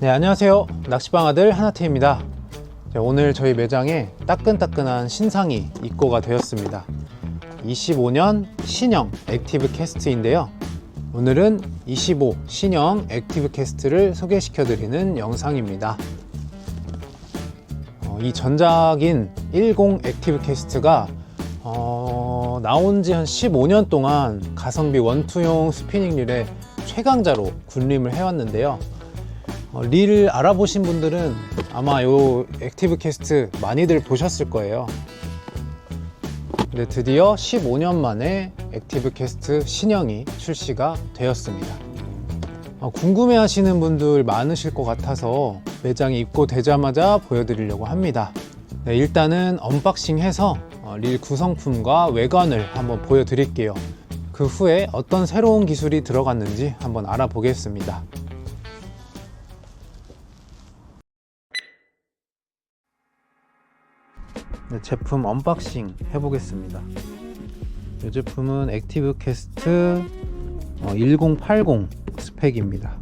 네, 안녕하세요. 낚시방 아들 하나태입니다. 자, 오늘 저희 매장에 따끈따끈한 신상이 입고가 되었습니다. 25년 신형 액티브 캐스트인데요. 오늘은 25 신형 액티브 캐스트를 소개시켜 드리는 영상입니다. 어, 이 전작인 10 액티브 캐스트가 어, 나온 지 한 15년 동안 가성비 원투용 스피닝 릴의 최강자로 군림을 해왔는데요. 어, 릴 알아보신 분들은 아마 요 액티브 캐스트 많이들 보셨을 거예요. 근데 드디어 15년 만에 액티브 캐스트 신형이 출시가 되었습니다. 어, 궁금해 하시는 분들 많으실 것 같아서 매장에 입고되자마자 보여드리려고 합니다. 네, 일단은 언박싱 해서 어, 릴 구성품과 외관을 한번 보여드릴게요. 그 후에 어떤 새로운 기술이 들어갔는지 한번 알아보겠습니다. 네, 제품 언박싱 해보겠습니다. 이 제품은 액티브 캐스트 1080 스펙입니다.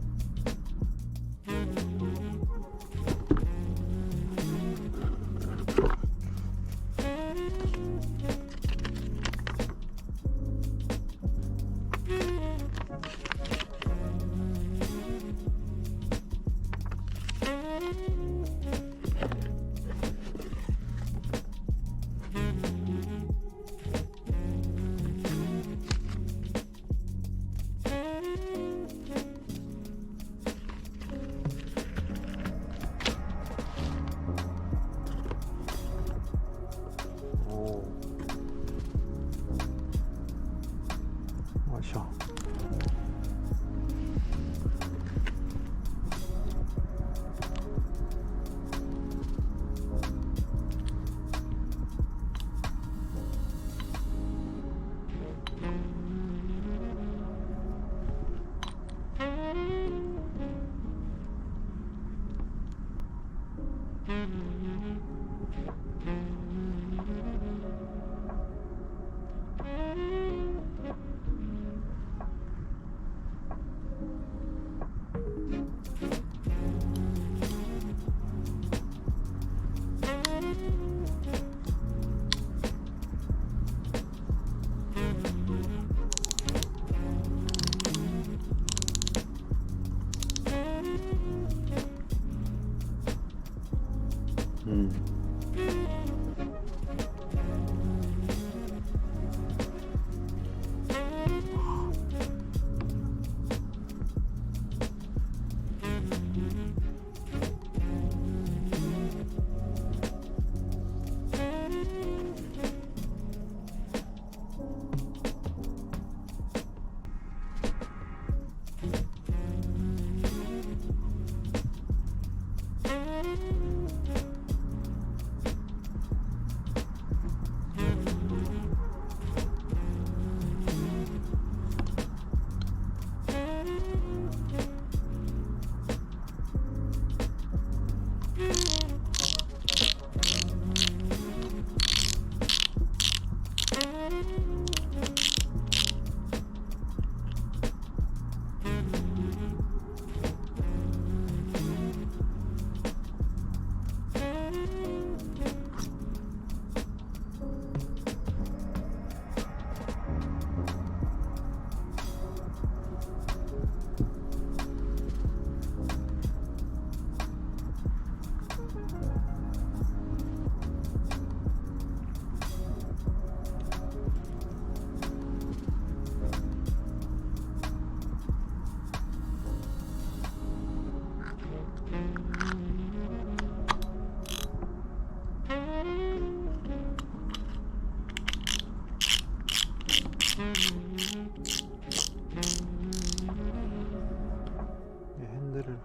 핸들을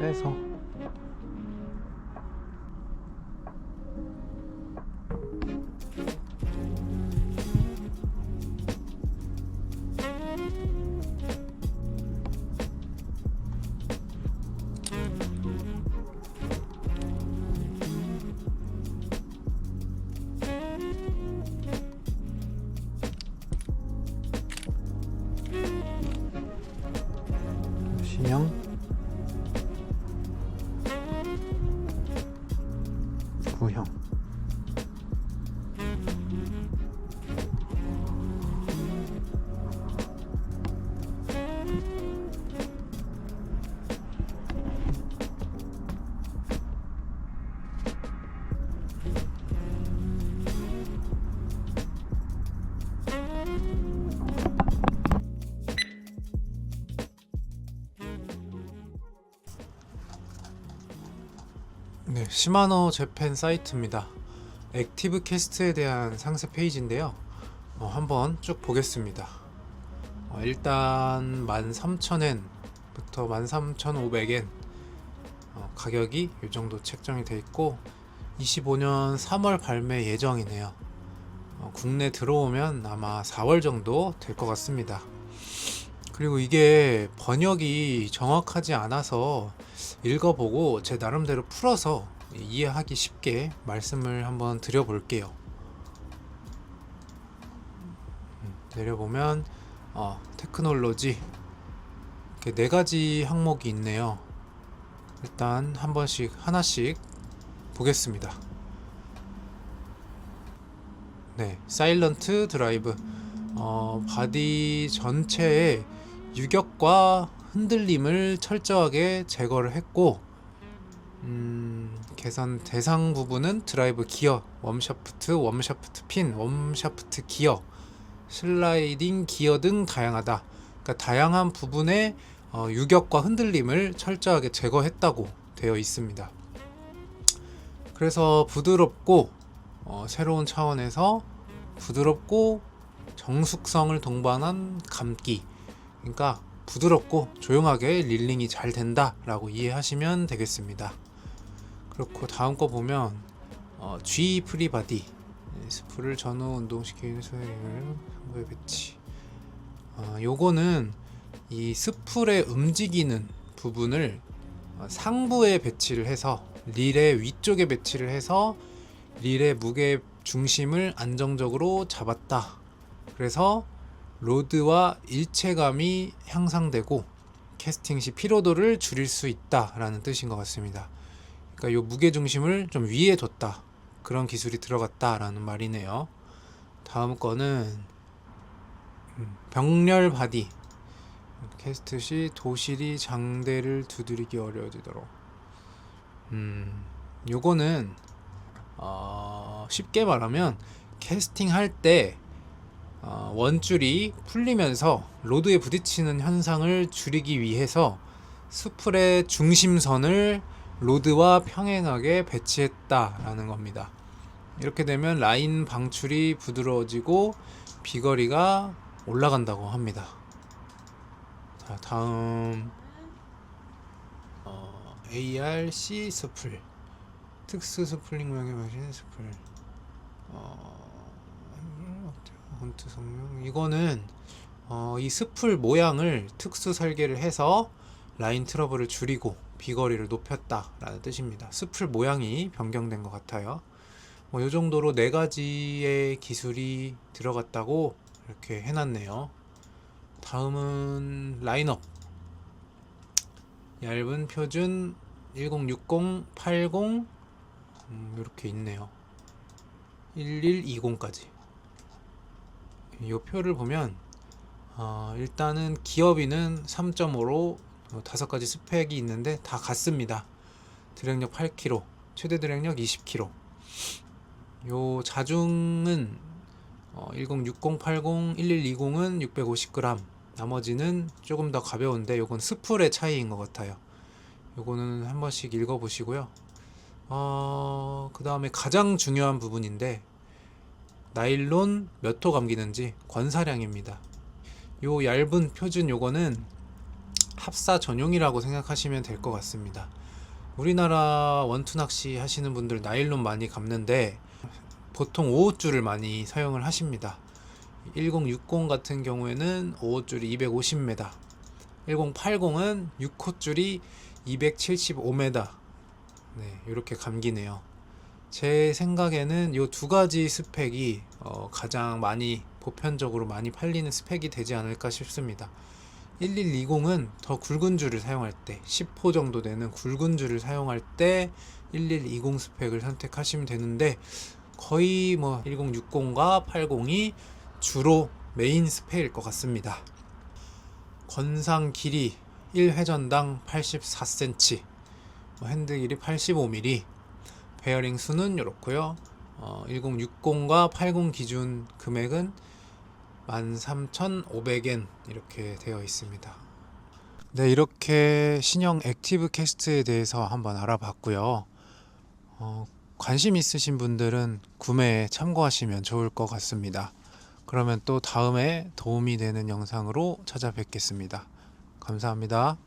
빼서 조형. 시마노 재팬 사이트입니다. 액티브 캐스트에 대한 상세 페이지인데요. 어, 한번 쭉 보겠습니다. 어, 일단 13,000엔부터 13,500엔 어, 가격이 이 정도 책정이 돼 있고 25년 3월 발매 예정이네요. 어, 국내 들어오면 아마 4월 정도 될 것 같습니다. 그리고 이게 번역이 정확하지 않아서 읽어보고 제 나름대로 풀어서 이해하기 쉽게 말씀을 한번 드려볼게요. 음, 내려보면 어, 테크놀로지 이렇게 네 가지 항목이 있네요. 일단 한 번씩 하나씩 보겠습니다. 네, 사일런트 드라이브 어, 바디 전체의 유격과 흔들림을 철저하게 제거를 했고 음, 개선 대상 부분은 드라이브 기어, 웜샤프트, 웜샤프트 핀, 웜샤프트 기어, 슬라이딩 기어 등 다양하다. 그러니까 다양한 부분의 어, 유격과 흔들림을 철저하게 제거했다고 되어 있습니다. 그래서 부드럽고 어, 새로운 차원에서 부드럽고 정숙성을 동반한 감기. 그러니까 부드럽고 조용하게 릴링이 잘 된다라고 이해하시면 되겠습니다. 그렇고 다음 거 보면 어, G 프리바디 네, 스프를 전후 운동시키는 소액을 상부에 배치. 어, 요거는 이 스풀의 움직이는 부분을 어, 상부에 배치를 해서 릴의 위쪽에 배치를 해서 릴의 무게 중심을 안정적으로 잡았다. 그래서 로드와 일체감이 향상되고 캐스팅 시 피로도를 줄일 수 있다라는 뜻인 것 같습니다. 그러니까 이 무게 중심을 좀 위에 뒀다. 그런 기술이 들어갔다라는 말이네요. 다음 거는 음, 병렬 바디 캐스트 시 도실이 장대를 두드리기 어려워지도록. 음, 요거는 어, 쉽게 말하면 캐스팅 할때 어, 원줄이 풀리면서 로드에 부딪히는 현상을 줄이기 위해서 수풀의 중심선을 로드와 평행하게 배치했다라는 겁니다. 이렇게 되면 라인 방출이 부드러워지고 비거리가 올라간다고 합니다. 자, 다음 어, ARC 스플 특수 스플링 모양의 마신 스플 어, 폰트 성명 이거는 어, 이 스플 모양을 특수 설계를 해서 라인 트러블을 줄이고 비거리를 높였다라는 뜻입니다. 스플 모양이 변경된 것 같아요. 뭐, 이 정도로 네 가지의 기술이 들어갔다고 이렇게 해놨네요. 다음은 라인업 얇은 표준 1060, 80 음, 이렇게 있네요 1120까지 이 표를 보면 어, 일단은 기어비는 3.5로 다섯 가지 스펙이 있는데 다 같습니다. 드랙력 8kg 최대 드랙력 20kg 요 자중은 어, 1060, 80, 1120은 650g 나머지는 조금 더 가벼운데 요건 스풀의 차이인 것 같아요. 요거는 한 번씩 읽어 보시고요. 어, 그 다음에 가장 중요한 부분인데 나일론 몇 호 감기는지 권사량입니다. 요 얇은 표준 요거는 합사 전용이라고 생각하시면 될 것 같습니다 우리나라 원투 낚시 하시는 분들 나일론 많이 감는데 보통 5호줄을 많이 사용을 하십니다. 1060 같은 경우에는 5호줄이 250m, 1080은 6호줄이 275m. 네, 이렇게 감기네요. 제 생각에는 이 두 가지 스펙이 어, 가장 많이 보편적으로 많이 팔리는 스펙이 되지 않을까 싶습니다. 1120은 더 굵은 줄을 사용할 때 10호 정도 되는 굵은 줄을 사용할 때 1120 스펙을 선택하시면 되는데 거의 뭐 1060과 80이 주로 메인 스펙일 것 같습니다. 권상 길이 1회전당 84cm, 뭐 핸드 길이 85mm, 베어링 수는 이렇고요. 어, 1060과 80 기준 금액은 13,500엔 이렇게 되어 있습니다. 네, 이렇게 신형 액티브 캐스트에 대해서 한번 알아봤고요. 어, 관심 있으신 분들은 구매에 참고하시면 좋을 것 같습니다. 그러면 또 다음에 도움이 되는 영상으로 찾아뵙겠습니다. 감사합니다.